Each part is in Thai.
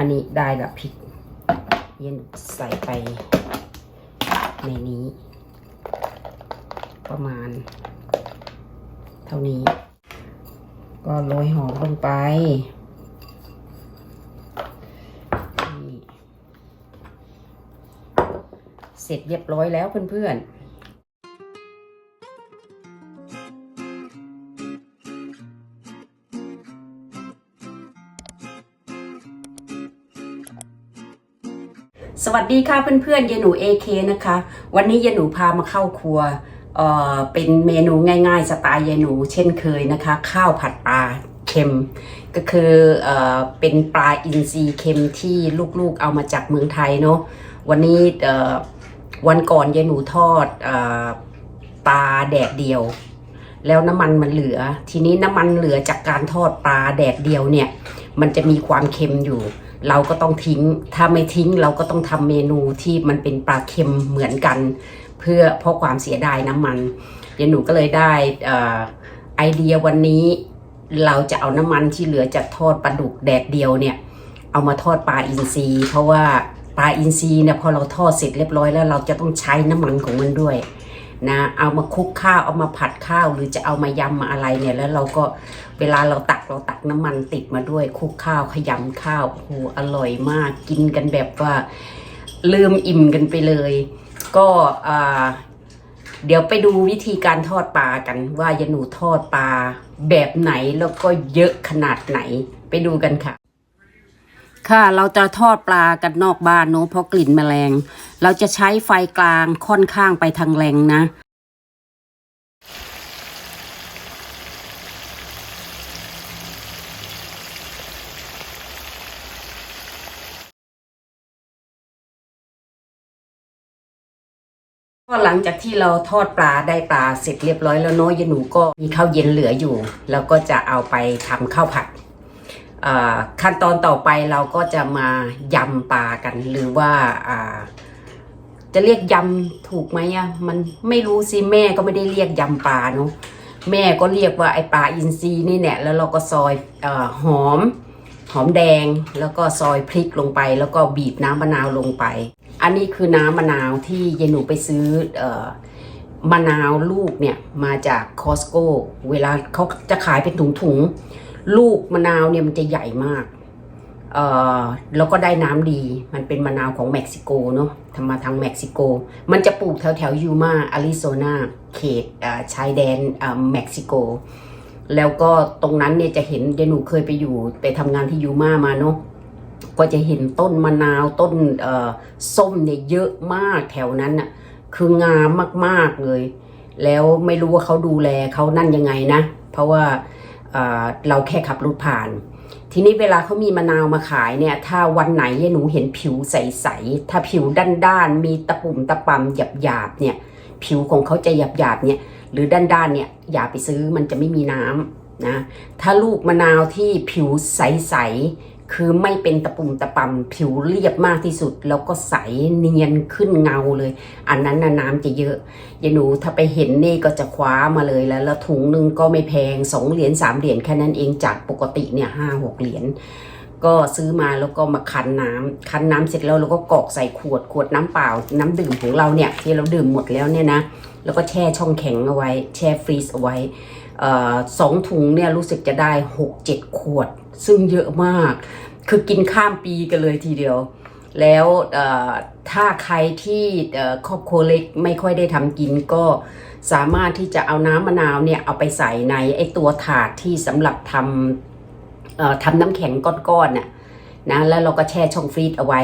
อันนี้ได้ละพริกเย็นใส่ไปในนี้ ประมาณ เท่านี้ ก็โรยหอมลงไปเสร็จเรียบร้อยแล้วเพื่อนๆ วัสดีค่ะเพื่อนๆยายหนูเอเคนะคะ วันนี้ยายหนูพามาเข้าครัวเอ่อเป็นเมนูง่ายๆ สไตล์ยายหนูเช่นเคยนะคะ ข้าวผัดปลาเค็ม ก็คือเอ่อเป็นปลาอินทรีเค็มที่ลูกๆเอามาจากเมืองไทยเนาะวันนี้เอ่อวันก่อนยายหนูทอดเออปลาแดดเดียว แล้วน้ำมันมันเหลือ ทีนี้น้ำมันเหลือจากการทอดปลาแดดเดียวเนี่ย มันจะมีความเค็มอยู่ เราก็ต้องทิ้ง ถ้าไม่ทิ้งเราก็ต้องทำเมนูที่มันเป็นปลาเค็มเหมือนกัน เพื่อเพราะความเสียดายน้ำมัน เดี๋ยวหนูก็เลยได้อ่อไอเดียวันนี้ เราจะเอาน้ำมันที่เหลือจากทอดปลาดุกแดดเดียวเนี่ย เอามาทอดปลาอินทรีเพราะว่าปลาอินทรีเนี่ยพอเราทอดเสร็จเรียบร้อยแล้วเราจะต้องใช้น้ำมันของมันด้วย นะเอามาคลุกข้าวเอามาผัดข้าว หรือจะเอามายำมาอะไรเนี่ยแล้วเราก็เวลาเราตักเราตักน้ำมันติดมาด้วยคลุกข้าวขยำข้าวโอ้โหอร่อยมากกินกันแบบว่าลืมอิ่มกันไปเลย ก็เดี๋ยวไปดูวิธีการทอดปลากันว่ายาหนูทอดปลาแบบไหนแล้วก็เยอะขนาดไหนไปดูกันค่ะ ค่ะเราจะทอดปลากันนอกบ้านเนอะเพราะกลิ่นแมลง เราจะใช้ไฟกลางค่อนข้างไปทางแรงนะก็หลังจากที่เราทอดปลาได้ปลาเสร็จเรียบร้อยแล้วเน้อยายหนูก็มีข้าวเย็นเหลืออยู่ แล้วก็จะเอาไปทำข้าวผัด ขั้นตอนต่อไปเราก็จะมายำปลากัน หรือว่าาจะเรียกยำถูกไหมอะมันไม่รู้สิแม่ก็ไม่ได้เรียกยำปลาเนาะแม่ก็เรียกว่าไอปลาอินทรีนี่เนี่ยแล้วเราก็ซอยอหอม หอมแดงแล้วก็ซอยพริกลงไป แล้วก็บีบน้ำมะนาวลงไป อันนี้คือน้ำมะนาวที่ยายหนูไปซื้อเออมะนาวลูกเนี่ยมาจากคอสโก้เวลาเขาจะขายเป็นถุงๆ ลูกมะนาวเนี่ยมันจะใหญ่มากเอ่อแล้วก็ได้น้ำดี มันเป็นมะนาวของเม็กซิโกเนาะทำมาทางเม็กซิโก มันจะปลูกแถวแถวยูมาอาริโซนาเขตเอ่อชายแดนเอ่อเม็กซิโก แล้วก็ตรงนั้นเนี่ยจะเห็นเดนูเคยไปอยู่ไปทำงานที่ยูมามาเนาะก็จะเห็นต้นมะนาวต้นเอ่อส้มเนี่ยเยอะมากแถวนั้นน่ะคืองามมากๆเลย แล้วไม่รู้ว่าเขาดูแลเขานั่นยังไงนะ เพราะว่า เราแค่ขับรถผ่าน ทีนี้เวลาเขามีมะนาวมาขายเนี่ย ถ้าวันไหนหนูเห็นผิวใสๆถ้าผิวด้านๆมีตะปุ่มตะปำหยาบๆเนี่ย ผิวของเขาจะหยาบๆเนี่ยหรือด้านๆเนี่ยอย่าไปซื้อมันจะไม่มีน้ำนะถ้าลูกมะนาวที่ผิวใสๆ คือไม่เป็นตะปุ่มตะปำผิวเรียบมากที่สุด แล้วก็ใสเนียนขึ้นเงาเลย อันนั้นน้ำจะเยอะยายหนูถ้าไปเห็นนี่ก็จะคว้ามาเลยแล้วแล้วถุงนึงก็ไม่แพงสองเหรียญสามเหรียญแค่นั้นเองจากปกติเนี่ยห้าหกเหรียญก็ซื้อมาแล้วก็มาคั้นน้ำคั้นน้ำเสร็จแล้วเราก็กรอกใส่ขวดขวดน้ำเปล่า น้ำดื่มของเราเนี่ยที่เราดื่มหมดแล้วเนี่ยนะ แล้วก็แช่ช่องแข็งเอาไว้ แช่ฟรีซเอาไว้ สองถุงเนี่ยรู้สึกจะได้หกเจ็ดขวด ซึ่งเยอะมาก คือกินข้ามปีกันเลยทีเดียว แล้วถ้าใครที่ครอบครัวเล็กไม่ค่อยได้ทำกินก็สามารถที่จะเอาน้ำมะนาวเนี่ยเอาไปใส่ในไอตัวถาดที่สำหรับทำทำน้ำแข็งก้อนๆน่ะนะแล้วเราก็แช่ช่องฟรีซเอาไว้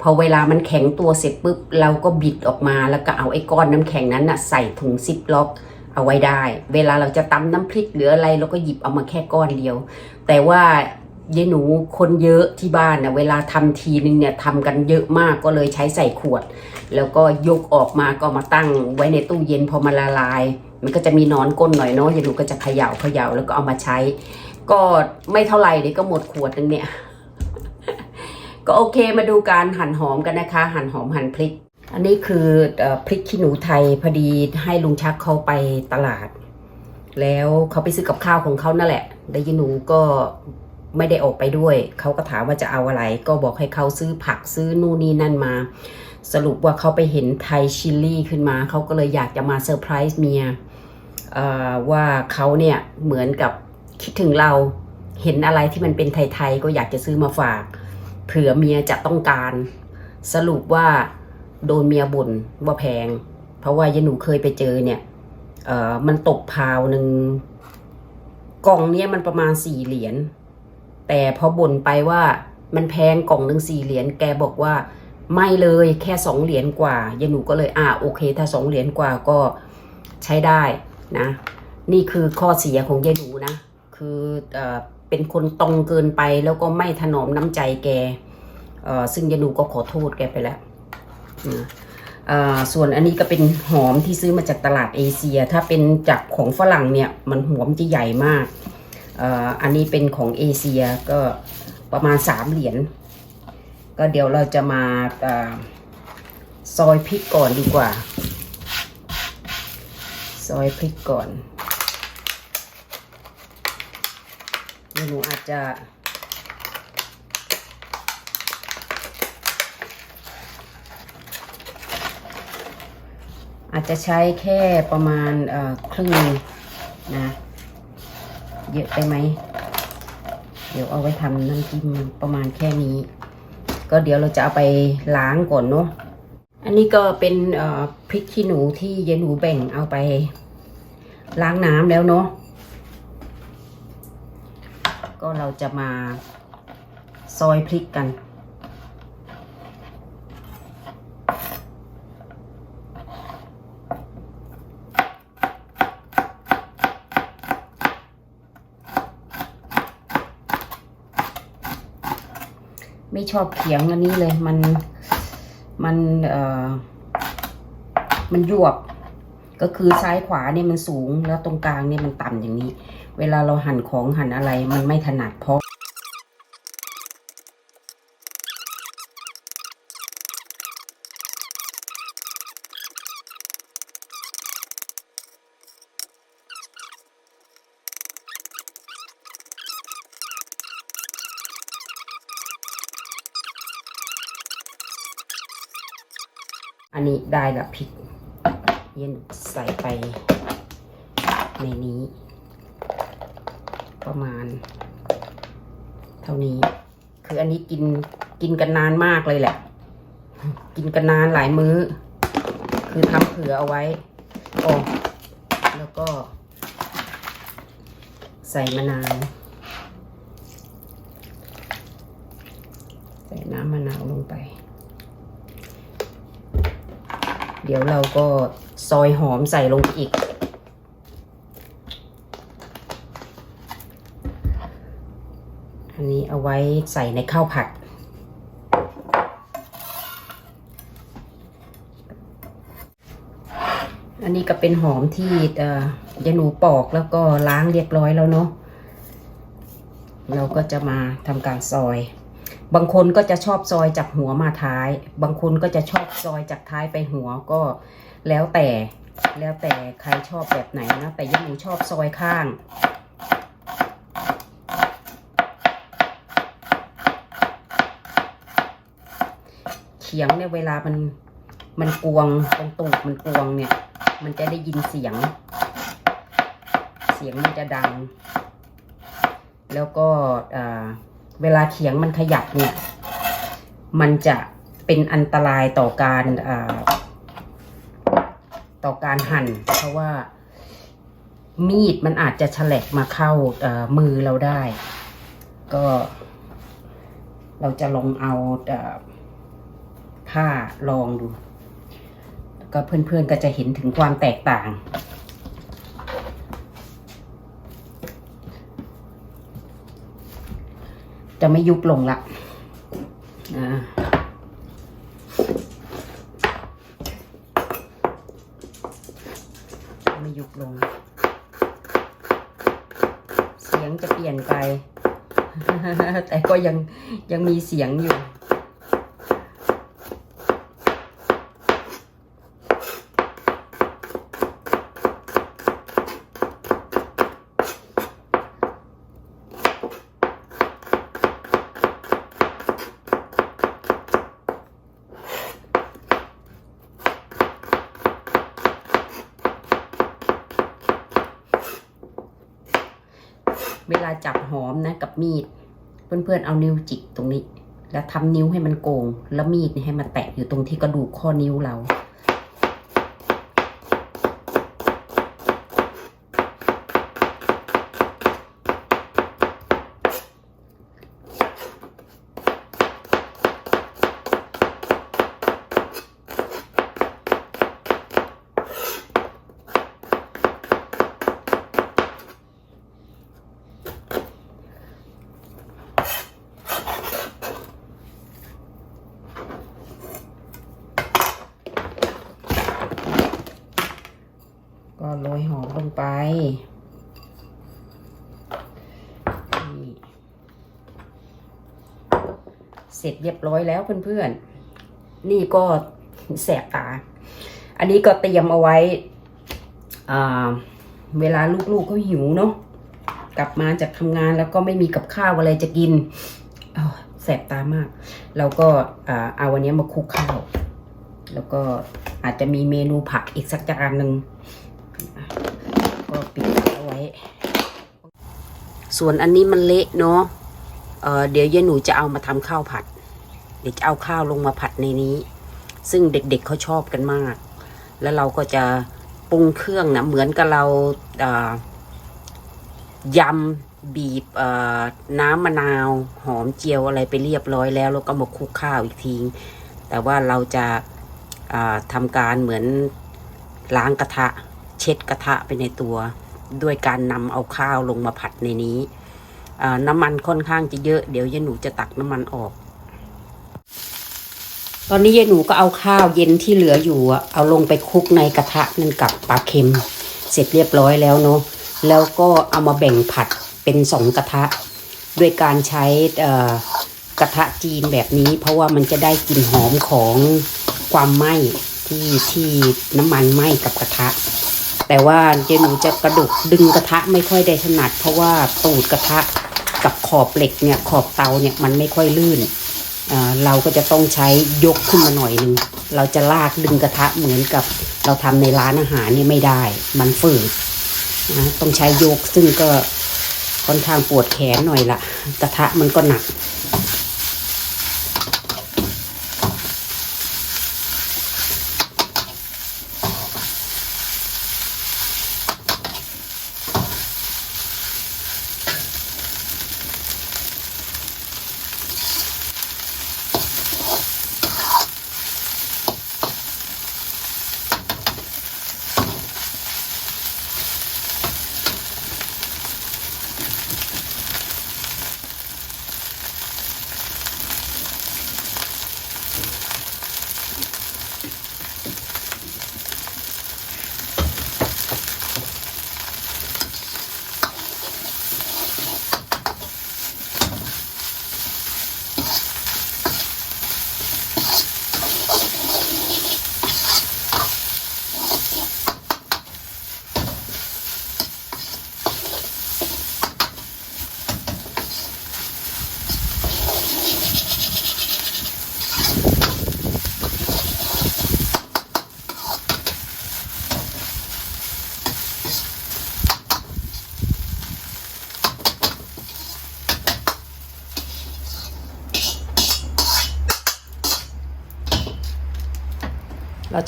พอเวลามันแข็งตัวเสร็จปุ๊บ เราก็บิดออกมาแล้วก็เอาไอ้ก้อนน้ำแข็งนั้นน่ะใส่ถุงซิปล็อก เอาไว้ได้ เวลาเราจะตำน้ำพริกหรืออะไรเราก็หยิบเอามาแค่ก้อนเดียว แต่ว่ายายหนูคนเยอะที่บ้านนะเวลาทำทีนึงเนี่ยทำกันเยอะมากก็เลยใช้ใส่ขวด แล้วก็ยกออกมาก็มาตั้งไว้ในตู้เย็นพอมาละลาย มันก็จะมีนอนก้นหน่อยเนาะยายหนูก็จะเขย่าเขย่าแล้วก็เอามาใช้ ก็ไม่เท่าไหร่เดี๋ยก็หมดขวดนึงเนี่ย ก็โอเคมาดูการหั่นหอมกันนะคะ หั่นหอมหั่นพริก อันนี้คือพริกขี้หนูไทยพอดีให้ลุงชักเขาไปตลาด แล้วเขาไปซื้อกับข้าวของเขานั่นแหละแล้วยายหนูก็ไม่ได้ออกไปด้วย เขาก็ถามว่าจะเอาอะไร ก็บอกให้เขาซื้อผักซื้อนู่นนี่นั่นมา สรุปว่าเขาไปเห็นไทยชิลลี่ขึ้นมา เขาก็เลยอยากจะมาเซอร์ไพรส์เมียว่าเขาเนี่ยเหมือนกับคิดถึงเราเห็นอะไรที่มันเป็นไทยๆก็อยากจะซื้อมาฝาก เผื่อเมียจะต้องการ สรุปว่า โดนเมียบ่นว่าแพง เพราะว่ายายหนูเคยไปเจอเนี่ย เอ่อมันตกพาวหนึ่งกล่องเนี้ยมันประมาณสี่เหรียญแต่พอบ่นไปว่ามันแพงกล่องหนึ่งสี่เหรียญแกบอกว่าไม่เลยแค่สองเหรียญกว่ายายหนูก็เลยอ่าโอเค ถ้าสองเหรียญกว่าก็ใช้ได้นะ นี่คือข้อเสียของยายหนูนะ คือเออเป็นคนตรงเกินไปแล้วก็ไม่ถนอมน้ำใจแกเอ่อซึ่งยายหนูก็ขอโทษแกไปแล้ว ส่วนอันนี้ก็เป็นหอมที่ซื้อมาจากตลาดเอเชีย ถ้าเป็นจากของฝรั่งเนี่ยมันหอมจะใหญ่มากออันนี้เป็นของเอเชียก็ประมาณสามเหรียญก็เดี๋ยวเราจะมาซอยพริกก่อนดีกว่า ซอยพริกก่อนเดี๋ยวหนูอาจจะ อาจจะใช้แค่ประมาณครึ่งนึงนะ เยอะไปไหม เดี๋ยวเอาไว้ทำน้ำจิ้มประมาณแค่นี้ ก็เดี๋ยวเราจะเอาไปล้างก่อนเนาะ อันนี้ก็เป็นพริกขี้หนูที่เยายหนูแบ่งเอาไปล้างน้ำแล้วเนาะ ก็เราจะมาซอยพริกกัน ไม่ชอบเขียงอันนี้เลย มันมันเอ่อมันยวบ ก็คือซ้ายขวาเนี่ยมันสูงแล้วตรงกลางเนี่ยมันต่ำอย่างนี้ เวลาเราหั่นของหั่นอะไรมันไม่ถนัดเพราะ อันนี้ได้ละพริก เย็นใส่ไปในนี้ ประมาณ เท่านี้ คืออันนี้กินกินกันนานมากเลยแหละ กินกันนานหลายมื้อ คือทำเผื่อเอาไว้โอ้แล้วก็ ใส่มะนาว ใส่น้ำมะนาวลงไป เดี๋ยวเราก็ซอยหอมใส่ลงอีก อันนี้เอาไว้ใส่ในข้าวผัด อันนี้ก็เป็นหอมที่ยาหนูปอกแล้วก็ล้างเรียบร้อยแล้วเนาะ เราก็จะมาทำการซอย บางคนก็จะชอบซอยจากหัวมาท้าย บางคนก็จะชอบซอยจากท้ายไปหัวก็แล้วแต่แล้วแต่ใครชอบแบบไหนนะ แต่ยังหนูชอบซอยข้าง เขียงเนี่ยเวลามันมันกวงตรงตูดมันกวงเนี่ย มันจะได้ยินเสียง เสียงมันจะดัง แล้วก็อ่า เวลาเขียงมันขยับเนี่ย มันจะเป็นอันตรายต่อการต่อการหั่น เพราะว่ามีดมันอาจจะฉลกมาเข้ามือเราได้ ก็ เราจะลองเอาเอ่อผ้าลองดู ก็เพื่อนๆก็จะเห็นถึงความแตกต่าง จะไม่ยุบลงละไม่ยุบลง เสียงจะเปลี่ยนไป แต่ก็ยังยังมีเสียงอยู่ เวลาจับหอมนะกับมีด เพื่อนๆเอานิ้วจิกตรงนี้ แล้วทำนิ้วให้มันโกง แล้วมีดให้มันแตะอยู่ตรงที่กระดูกข้อนิ้วเรา ก็ โรยหอมลงไปนี่เสร็จเรียบร้อยแล้วเพื่อนๆ นี่ก็แสบตา อันนี้ก็เตรียมเอาไว้ เวลาลูกๆเขาหิวเนาะ กลับมาจากทำงานแล้วก็ไม่มีกับข้าวอะไรจะกินแสบตามาก เราก็เอาวันนี้มาคลุกข้าว แล้วก็อาจจะมีเมนูผักอีกสักจานหนึ่ง ก็ปิดเอาไว้ ส่วนอันนี้มันเละเนาะเเดี๋ยวยายหนูจะเอามาทำข้าวผัด เดี๋ยวจะเอาข้าวลงมาผัดในนี้ ซึ่งเด็กๆเขาชอบกันมาก แล้วเราก็จะปรุงเครื่องนะเหมือนกับเราเยำบีบน้ำมะนาว หอมเจียวอะไรไปเรียบร้อยแล้วแล้วก็มาคลุกข้าวอีกทีแต่ว่าเราจะาทำการเหมือนล้างกระทะ เช็ดกระทะไปในตัว ด้วยการนำเอาข้าวลงมาผัดในนี้น้ำมันค่อนข้างจะเยอะ เดี๋ยวยายหนูจะตักน้ำมันออก ตอนนี้ยายหนูก็เอาข้าวเย็นที่เหลืออยู่เอาลงไปคลุกในกระทะนั่นกับปลาเค็ม เสร็จเรียบร้อยแล้วเนาะแล้วก็เอามาแบ่งผัดเป็นสองกระทะ ด้วยการใช้กระทะจีนแบบนี้ เพราะว่ามันจะได้กลิ่นหอมของความไหม้ที่ที่น้ำมันไหม้กับกระทะ แต่ว่าเดี๋ยวหนูจะกระดุกดึงกระทะไม่ค่อยได้ถนัด เพราะว่าตูดกระทะกับขอบเหล็กเนี่ยขอบเตาเนี่ยมันไม่ค่อยลื่นเราก็จะต้องใช้ยกขึ้นมาหน่อยหนึง เราจะลากดึงกระทะเหมือนกับเราทำในร้านอาหารนี่ไม่ได้ มันฝืดนะต้องใช้ยกซึ่งก็ค่อนข้างปวดแขนหน่อยละกระทะมันก็หนัก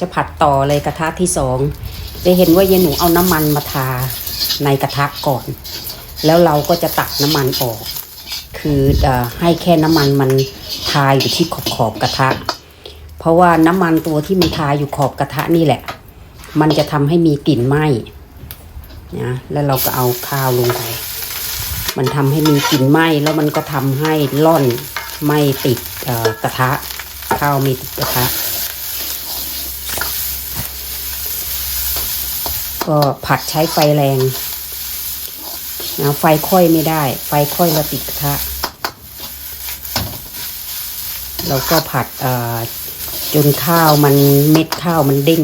จะผัดต่อเลยกระทะที่สองจะเห็นว่ายายหนูเอาน้ำมันมาทาในกระทะก่อน แล้วเราก็จะตักน้ำมันออก คืออให้แค่น้ำมันมันทาอยู่ที่ขอบขอบกระทะ เพราะว่าน้ำมันตัวที่มันทาอยู่ขอบกระทะนี่แหละ มันจะทำให้มีกลิ่นไหม้นะแล้วเราก็เอาข้าวลงไป มันทำให้มีกลิ่นไหม้แล้วมันก็ทำให้ร่อนไม้ติดกระทะข้าวไม่ติดกระทะ ก็ผัดใช้ไฟแรงนะไฟค่อยไม่ได้ ไฟค่อยเราติดกระทะเราก็ผัดจนข้าวมันเม็ดข้าวมันเด้ง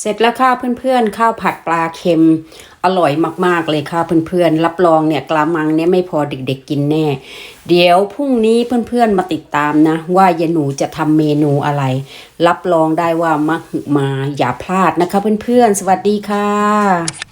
เสร็จแล้วค่ะเพื่อนๆ ข้าวผัดปลาเค็ม อร่อยมากๆเลยค่ะเพื่อนๆ รับรองเนี่ยกลามังเนี่ยไม่พอเด็กๆกินแน่ เดี๋ยวพรุ่งนี้เพื่อนๆมาติดตามนะ ว่ายายหนูจะทำเมนูอะไร รับรองได้ว่ามาหึมาอย่าพลาดนะคะเพื่อนๆ สวัสดีค่ะ